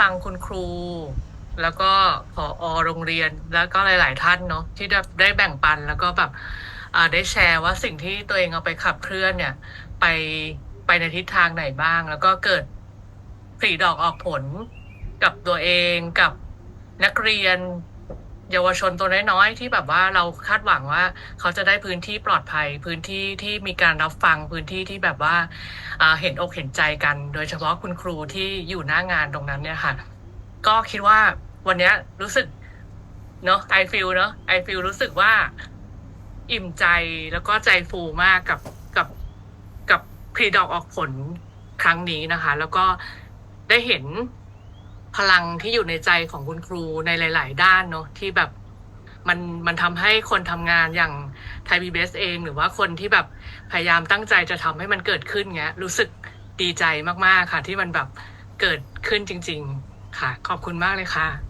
ฟังคุณครู แล้วก็ผอโรงเรียนแล้วก็หลาย ๆ ท่านเนาะที่ได้ได้แบ่งปันแล้วก็แบบได้แชร์ว่าสิ่งที่ตัวเองเอาไปขับเคลื่อนเนี่ย ไปไปในทิศทางไหนบ้าง แล้วก็เกิดผลดอกออกผลกับตัวเองกับนักเรียน เยาวชนตัวน้อยๆที่แบบว่าเราคาดหวังว่า เขาจะได้พื้นที่ปลอดภัย พื้นที่ที่มีการรับฟังพื้นที่ที่แบบว่าเห็นอกเห็นใจกัน โดยเฉพาะคุณครูที่อยู่หน้างานตรงนั้นเนี่ยค่ะ ก็คิดว่าวันนี้รู้สึกเนาะไอฟิลเนาะไอฟิลรู้สึกว่าอิ่มใจแล้วก็ใจฟูมากกับกับกับพรีดอกออกผลครั้งนี้นะคะ แล้วก็ได้เห็น พลังที่อยู่ในใจของคุณครูในหลาย ๆ ด้านเนาะที่แบบมันมันทำให้คนทำงานอย่างไทยบีเบสเอง หรือว่าคนที่แบบพยายามตั้งใจจะทำให้มันเกิดขึ้นเงี้ยรู้สึกดีใจมาก ๆ ค่ะ ที่มันแบบเกิดขึ้นจริง ๆ ค่ะ ขอบคุณมากเลยค่ะ